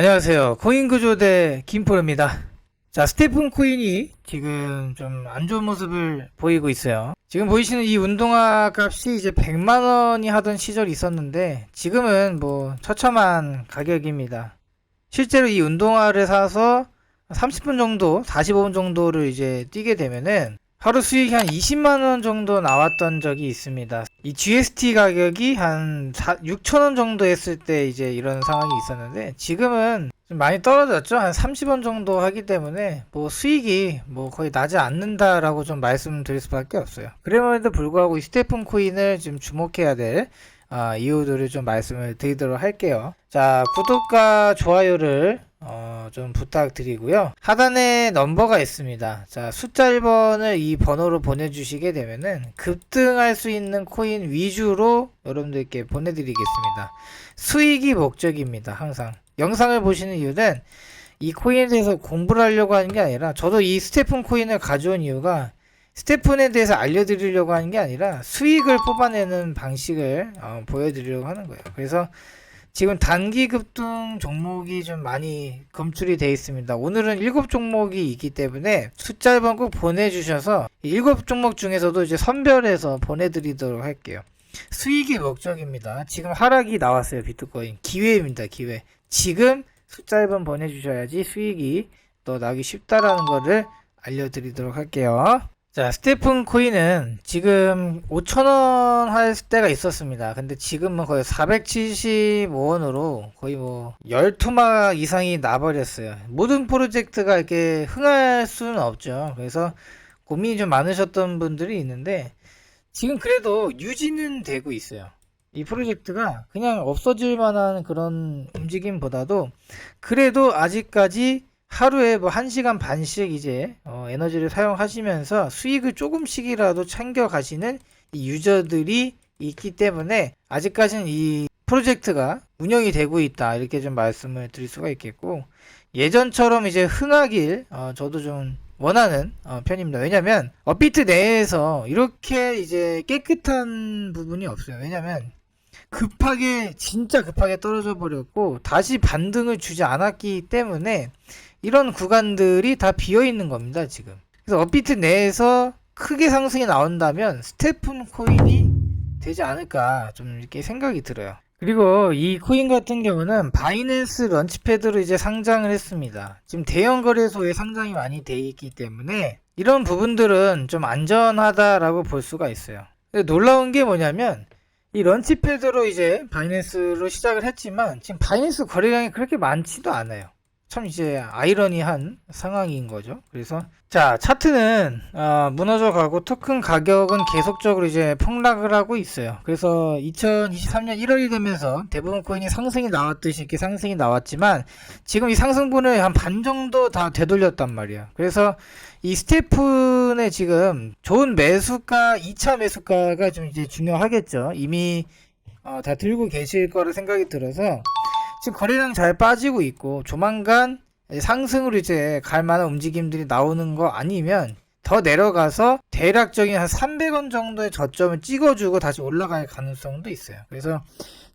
안녕하세요. 코인 구조대 김포르입니다. 자, 스테픈 코인이 지금 좀 안 좋은 모습을 보이고 있어요. 지금 보이시는 이 운동화 값이 이제 100만 원이 하던 시절이 있었는데 지금은 뭐 처참한 가격입니다. 실제로 이 운동화를 사서 30분 정도, 45분 정도를 이제 뛰게 되면은 하루 수익이 한 20만 원 정도 나왔던 적이 있습니다. 이 GST 가격이 한 6천 원 정도 했을 때 이제 이런 상황이 있었는데 지금은 좀 많이 떨어졌죠. 한 30원 정도 하기 때문에 뭐 수익이 뭐 거의 나지 않는다라고 좀 말씀드릴 수밖에 없어요. 그럼에도 불구하고 이 스테픈 코인을 좀 주목해야 될 아, 이유들을 좀 말씀을 드리도록 할게요. 자, 구독과 좋아요를 어, 좀 부탁드리고요. 하단에 넘버가 있습니다. 자, 숫자 1번을 이 번호로 보내주시게 되면은 급등할 수 있는 코인 위주로 여러분들께 보내드리겠습니다. 수익이 목적입니다. 항상. 영상을 보시는 이유는 이 코인에 대해서 공부를 하려고 하는 게 아니라 저도 이 스테픈 코인을 가져온 이유가 스테픈에 대해서 알려드리려고 하는 게 아니라 수익을 뽑아내는 방식을 어, 보여드리려고 하는 거예요. 그래서 지금 단기 급등 종목이 좀 많이 검출이 되어 있습니다. 오늘은 일곱 종목이 있기 때문에 숫자 1번 꼭 보내주셔서 이 일곱 종목 중에서도 이제 선별해서 보내드리도록 할게요. 수익이 목적입니다. 지금 하락이 나왔어요. 비트코인. 기회입니다. 기회. 지금 숫자 1번 보내주셔야지 수익이 또 나기 쉽다라는 거를 알려드리도록 할게요. 자, 스테픈 코인은 지금 5,000원 할 때가 있었습니다. 근데 지금은 거의 475원으로 거의 뭐 12막 이상이 나버렸어요. 모든 프로젝트가 이렇게 흥할 수는 없죠. 그래서 고민이 좀 많으셨던 분들이 있는데 지금 그래도 유지는 되고 있어요. 이 프로젝트가 그냥 없어질 만한 그런 움직임보다도 그래도 아직까지 하루에 뭐 1시간 반씩 이제 어, 에너지를 사용하시면서 수익을 조금씩이라도 챙겨 가시는 이 유저들이 있기 때문에 아직까지는 이 프로젝트가 운영이 되고 있다 이렇게 좀 말씀을 드릴 수가 있겠고 예전처럼 이제 흥하길 어, 저도 좀 원하는 어, 편입니다. 왜냐면 업비트 내에서 이렇게 이제 깨끗한 부분이 없어요. 왜냐면 급하게 진짜 급하게 떨어져 버렸고 다시 반등을 주지 않았기 때문에 이런 구간들이 다 비어 있는 겁니다, 지금. 그래서 업비트 내에서 크게 상승이 나온다면 스테픈 코인이 되지 않을까 좀 이렇게 생각이 들어요. 그리고 이 코인 같은 경우는 바이낸스 런치패드로 이제 상장을 했습니다. 지금 대형 거래소에 상장이 많이 돼 있기 때문에 이런 부분들은 좀 안전하다라고 볼 수가 있어요. 놀라운 게 뭐냐면 이 런치패드로 이제 바이낸스로 시작을 했지만 지금 바이낸스 거래량이 그렇게 많지도 않아요. 참 이제 아이러니한 상황인 거죠. 그래서 자 차트는 어, 무너져 가고 토큰 가격은 계속적으로 이제 폭락을 하고 있어요. 그래서 2023년 1월이 되면서 대부분 코인이 상승이 나왔듯이 이렇게 상승이 나왔지만 지금 이 상승분을 한 반 정도 다 되돌렸단 말이야. 그래서 이 스테픈의 지금 좋은 매수가 2차 매수가가 좀 이제 중요하겠죠. 이미 어, 다 들고 계실 거라 생각이 들어서 지금 거래량 잘 빠지고 있고 조만간 상승으로 이제 갈 만한 움직임들이 나오는 거 아니면 더 내려가서 대략적인 한 300원 정도의 저점을 찍어주고 다시 올라갈 가능성도 있어요. 그래서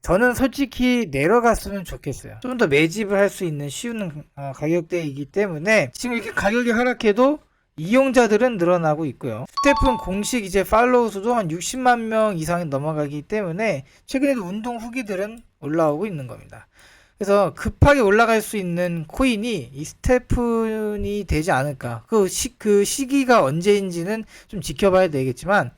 저는 솔직히 내려갔으면 좋겠어요. 좀 더 매집을 할 수 있는 쉬운 어, 가격대이기 때문에 지금 이렇게 가격이 하락해도 이용자들은 늘어나고 있고요. 스테픈 공식 이제 팔로우 수도 한 60만 명 이상이 넘어가기 때문에 최근에도 운동 후기들은 올라오고 있는 겁니다. 그래서 급하게 올라갈 수 있는 코인이 이 스테픈이 되지 않을까. 그, 시, 그 시기가 언제인지는 좀 지켜봐야 되겠지만,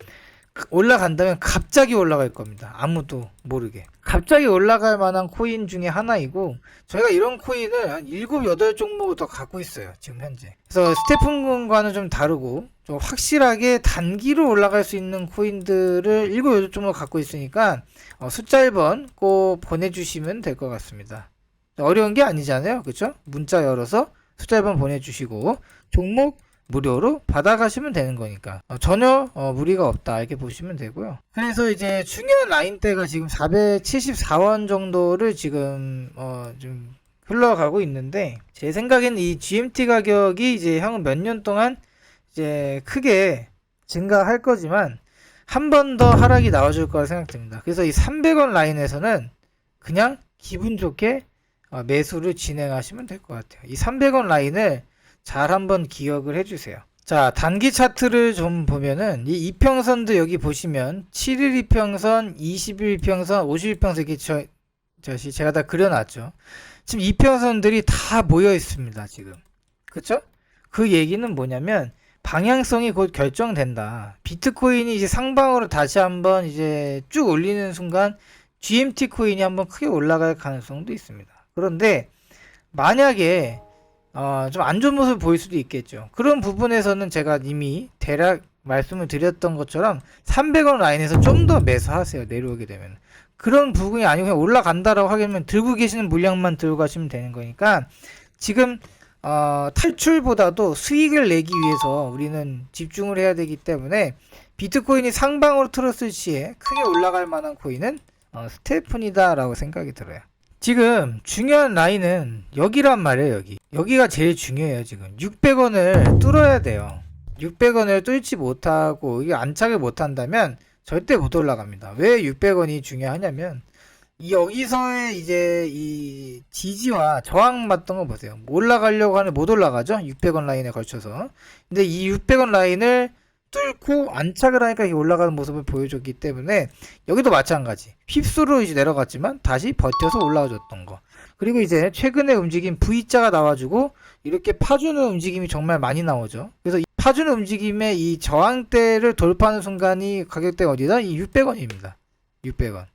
그 올라간다면 갑자기 올라갈 겁니다. 아무도 모르게. 갑자기 올라갈 만한 코인 중에 하나이고, 저희가 이런 코인을 한 7, 8종목을 더 갖고 있어요. 지금 현재. 그래서 스테픈과는 좀 다르고, 좀 확실하게 단기로 올라갈 수 있는 코인들을 7, 8종목을 갖고 있으니까, 어, 숫자 1번 꼭 보내주시면 될 것 같습니다. 어려운 게 아니잖아요. 그쵸? 문자 열어서 숫자 1번 보내주시고 종목 무료로 받아가시면 되는 거니까 어, 전혀 어, 무리가 없다 이렇게 보시면 되고요. 그래서 이제 중요한 라인대가 지금 474원 정도를 지금 어, 좀 흘러가고 있는데 제 생각에는 이 GMT 가격이 이제 향후 몇 년 동안 이제 크게 증가할 거지만 한 번 더 하락이 나와줄 거라 생각됩니다. 그래서 이 300원 라인에서는 그냥 기분 좋게 어, 매수를 진행하시면 될 것 같아요. 이 300원 라인을 잘 한번 기억을 해주세요. 자, 단기 차트를 좀 보면은 이 이평선도 여기 보시면 7일 이평선, 20일 이평선, 50일 이평선 이렇게 저, 저시 제가 다 그려놨죠. 지금 이평선들이 다 모여 있습니다. 지금. 그쵸? 그 얘기는 뭐냐면 방향성이 곧 결정된다. 비트코인이 이제 상방으로 다시 한번 이제 쭉 올리는 순간 GMT 코인이 한번 크게 올라갈 가능성도 있습니다. 그런데 만약에 어, 좀 안 좋은 모습을 보일 수도 있겠죠. 그런 부분에서는 제가 이미 대략 말씀을 드렸던 것처럼 300원 라인에서 좀 더 매수하세요. 내려오게 되면. 그런 부분이 아니고 그냥 올라간다라고 하면 들고 계시는 물량만 들고 가시면 되는 거니까 지금 어, 탈출보다도 수익을 내기 위해서 우리는 집중을 해야 되기 때문에 비트코인이 상방으로 틀었을 시에 크게 올라갈 만한 코인은 어, 스테픈이다라고 생각이 들어요. 지금 중요한 라인은 여기란 말이에요, 여기. 여기가 제일 중요해요, 지금. 600원을 뚫어야 돼요. 600원을 뚫지 못하고 이게 안착을 못한다면 절대 못 올라갑니다. 왜 600원이 중요하냐면 이 여기서의 이제 이 지지와 저항 맞던 거 보세요. 올라가려고 하는 못 올라가죠? 600원 라인에 걸쳐서. 근데 이 600원 라인을 뚫고 안착을 하니까 올라가는 모습을 보여줬기 때문에 여기도 마찬가지. 휩수로 이제 내려갔지만 다시 버텨서 올라와줬던 거. 그리고 이제 최근에 움직임 V자가 나와주고 이렇게 파주는 움직임이 정말 많이 나오죠. 그래서 이 파주는 움직임의 이 저항대를 돌파하는 순간이 가격대가 어디다? 이 600원입니다. 600원.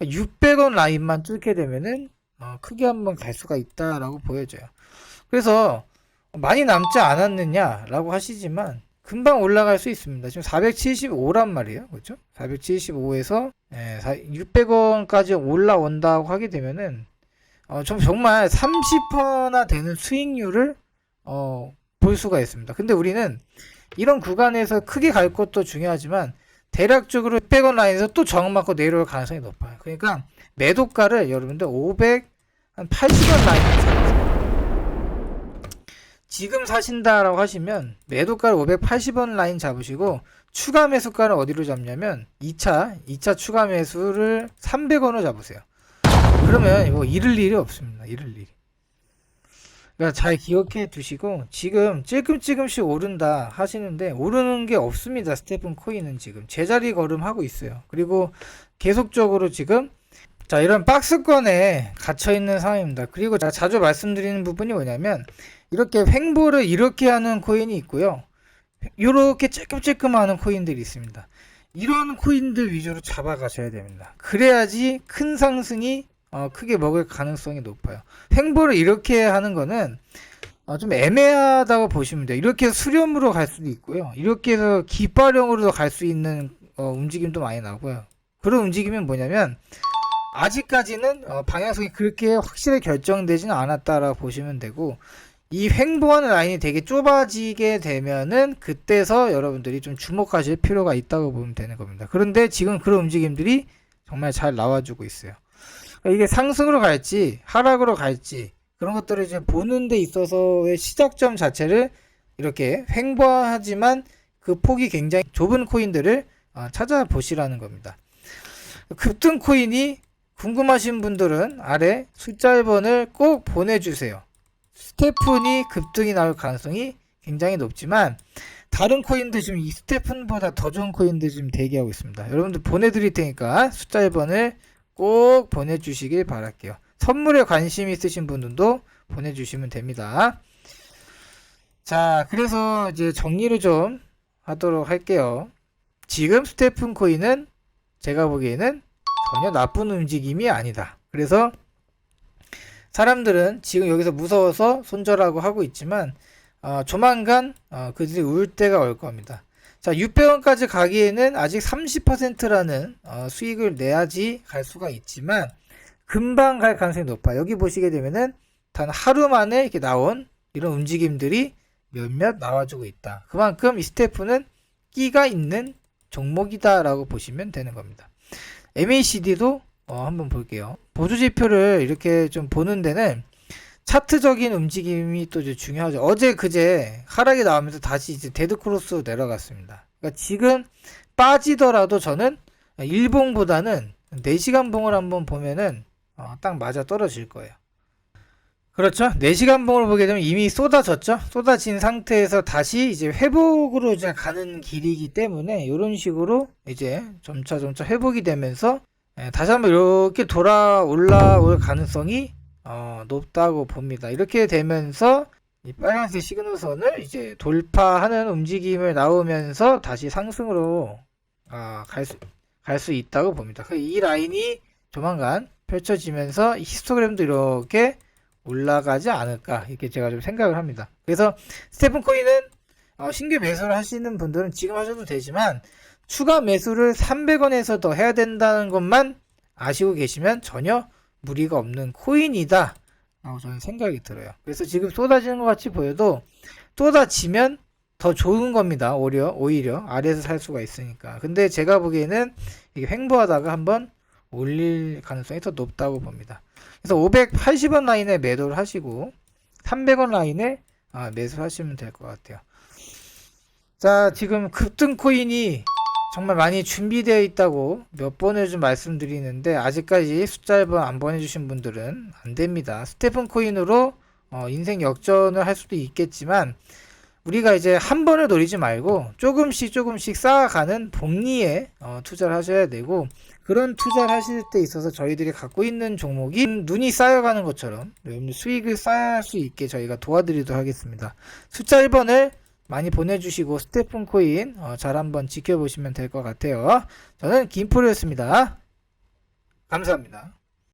600원 라인만 뚫게 되면은 어, 크게 한번 갈 수가 있다라고 보여져요. 그래서 많이 남지 않았느냐라고 하시지만 금방 올라갈 수 있습니다. 지금 475란 말이에요. 그렇죠? 475에서 600원까지 올라온다고 하게 되면은 어, 좀 정말 30%나 되는 수익률을 어, 볼 수가 있습니다. 근데 우리는 이런 구간에서 크게 갈 것도 중요하지만 대략적으로 100원 라인에서 또 저항 맞고 내려올 가능성이 높아요. 그러니까 매도가를 여러분들 500, 한 80원 라인에 잡으세요. 지금 사신다라고 하시면 매도가를 580원 라인 잡으시고 추가 매수가를 어디로 잡냐면 2차, 2차 추가 매수를 300원으로 잡으세요. 그러면 이거 잃을 일이 없습니다. 잃을 일이. 그러니까 잘 기억해 두시고 지금 찔끔찔끔씩 오른다 하시는데 오르는 게 없습니다. 스테픈 코인은 지금 제자리 걸음하고 있어요. 그리고 계속적으로 지금 자 이런 박스권에 갇혀 있는 상황입니다. 그리고 제가 자주 말씀드리는 부분이 뭐냐면 이렇게 횡보를 이렇게 하는 코인이 있고요. 이렇게 찔끔찔끔 하는 코인들이 있습니다. 이런 코인들 위주로 잡아가셔야 됩니다. 그래야지 큰 상승이 어, 크게 먹을 가능성이 높아요. 횡보를 이렇게 하는 거는 어, 좀 애매하다고 보시면 돼요. 이렇게 수렴으로 갈 수도 있고요. 이렇게 해서 깃발형으로도 갈 수 있는 어, 움직임도 많이 나고요. 그런 움직임은 뭐냐면 아직까지는 어, 방향성이 그렇게 확실히 결정되지는 않았다라고 보시면 되고 이 횡보하는 라인이 되게 좁아지게 되면은 그때서 여러분들이 좀 주목하실 필요가 있다고 보면 되는 겁니다. 그런데 지금 그런 움직임들이 정말 잘 나와주고 있어요. 이게 상승으로 갈지 하락으로 갈지 그런 것들을 이제 보는 데 있어서의 시작점 자체를 이렇게 횡보하지만 그 폭이 굉장히 좁은 코인들을 어, 찾아보시라는 겁니다. 급등 코인이 궁금하신 분들은 아래 숫자 1번을 꼭 보내주세요. 스테픈이 급등이 나올 가능성이 굉장히 높지만 다른 코인들 지금 이 스테픈보다 더 좋은 코인들 지금 대기하고 있습니다. 여러분들 보내드릴 테니까 숫자 1번을 꼭 보내주시길 바랄게요. 선물에 관심 있으신 분들도 보내주시면 됩니다. 자, 그래서 이제 정리를 좀 하도록 할게요. 지금 스테픈 코인은 제가 보기에는 전혀 나쁜 움직임이 아니다. 그래서 사람들은 지금 여기서 무서워서 손절하고 하고 있지만 어, 조만간 어, 그들이 울 때가 올 겁니다. 자, 600원까지 가기에는 아직 30%라는 어, 수익을 내야지 갈 수가 있지만 금방 갈 가능성이 높아. 여기 보시게 되면은 단 하루 만에 이렇게 나온 이런 움직임들이 몇몇 나와주고 있다. 그만큼 이 스태프는 끼가 있는 종목이다라고 보시면 되는 겁니다. MACD도 어, 한번 볼게요. 보조 지표를 이렇게 좀 보는 데는 차트적인 움직임이 또 이제 중요하죠. 어제 그제 하락이 나오면서 다시 이제 데드 크로스로 내려갔습니다. 그러니까 지금 빠지더라도 저는 일봉보다는 4시간 봉을 한번 보면은 어, 딱 맞아 떨어질 거예요. 그렇죠. 4시간 봉을 보게 되면 이미 쏟아졌죠. 쏟아진 상태에서 다시 이제 회복으로 이제 가는 길이기 때문에 이런 식으로 이제 점차 점차 회복이 되면서 예, 다시 한번 이렇게 돌아 올라올 가능성이 어, 높다고 봅니다. 이렇게 되면서 이 빨간색 시그널선을 이제 돌파하는 움직임을 나오면서 다시 상승으로 아, 갈 수, 갈 수 있다고 봅니다. 그이 라인이 조만간 펼쳐지면서 이 히스토그램도 이렇게 올라가지 않을까 이렇게 제가 좀 생각을 합니다. 그래서 스테픈 코인은 어, 신규 매수를 하시는 분들은 지금 하셔도 되지만 추가 매수를 300원에서 더 해야 된다는 것만 아시고 계시면 전혀 무리가 없는 코인이다 라고 저는 생각이 들어요. 그래서 지금 쏟아지는 것 같이 보여도 쏟아지면 더 좋은 겁니다. 오히려 오히려 아래에서 살 수가 있으니까. 근데 제가 보기에는 이게 횡보하다가 한번 올릴 가능성이 더 높다고 봅니다. 그래서 580원 라인에 매도를 하시고 300원 라인에 아, 매수하시면 될 것 같아요. 자, 지금 급등 코인이 정말 많이 준비되어 있다고 몇 번을 좀 말씀드리는데 아직까지 숫자 1번 안 보내주신 분들은 안 됩니다. 스테픈 코인으로 어, 인생 역전을 할 수도 있겠지만 우리가 이제 한 번을 노리지 말고 조금씩 조금씩 쌓아가는 복리에 어, 투자를 하셔야 되고 그런 투자를 하실 때 있어서 저희들이 갖고 있는 종목이 눈이 쌓여가는 것처럼 수익을 쌓을 수 있게 저희가 도와드리도록 하겠습니다. 숫자 1번을 많이 보내주시고 스테픈 코인 어, 잘 한번 지켜보시면 될 것 같아요. 저는 김프로였습니다. 감사합니다.